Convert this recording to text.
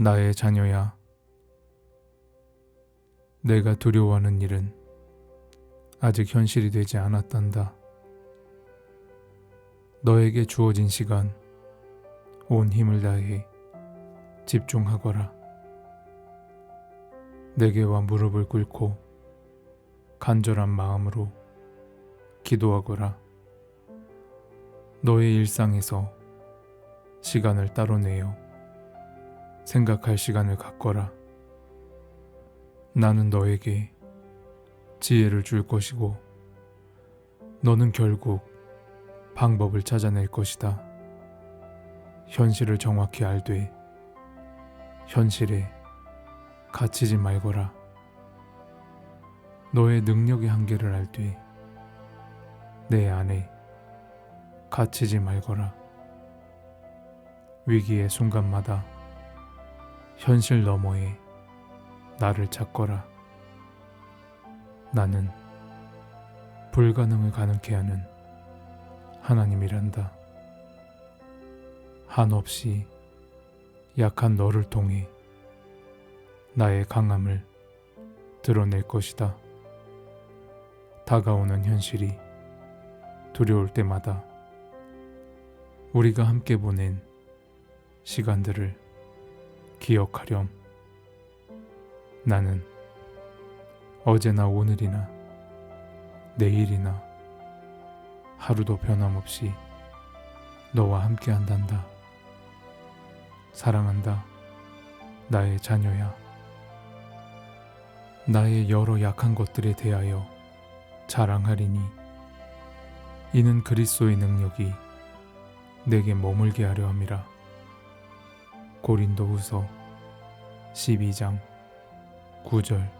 나의 자녀야. 내가 두려워하는 일은 아직 현실이 되지 않았단다. 너에게 주어진 시간, 온 힘을 다해 집중하거라. 내게와 무릎을 꿇고 간절한 마음으로 기도하거라. 너의 일상에서 시간을 따로 내어 생각할 시간을 갖거라. 나는 너에게 지혜를 줄 것이고, 너는 결국 방법을 찾아낼 것이다. 현실을 정확히 알되, 현실에 갇히지 말거라. 너의 능력의 한계를 알되, 내 안에 갇히지 말거라. 위기의 순간마다 현실 너머에 나를 찾거라. 나는 불가능을 가능케 하는 하나님이란다. 한없이 약한 너를 통해 나의 강함을 드러낼 것이다. 다가오는 현실이 두려울 때마다 우리가 함께 보낸 시간들을 기억하렴. 나는 어제나 오늘이나 내일이나 하루도 변함없이 너와 함께 한단다. 사랑한다. 나의 자녀야. 나의 여러 약한 것들에 대하여 자랑하리니 이는 그리스도의 능력이 내게 머물게 하려 함이라. 고린도후서 12장 9절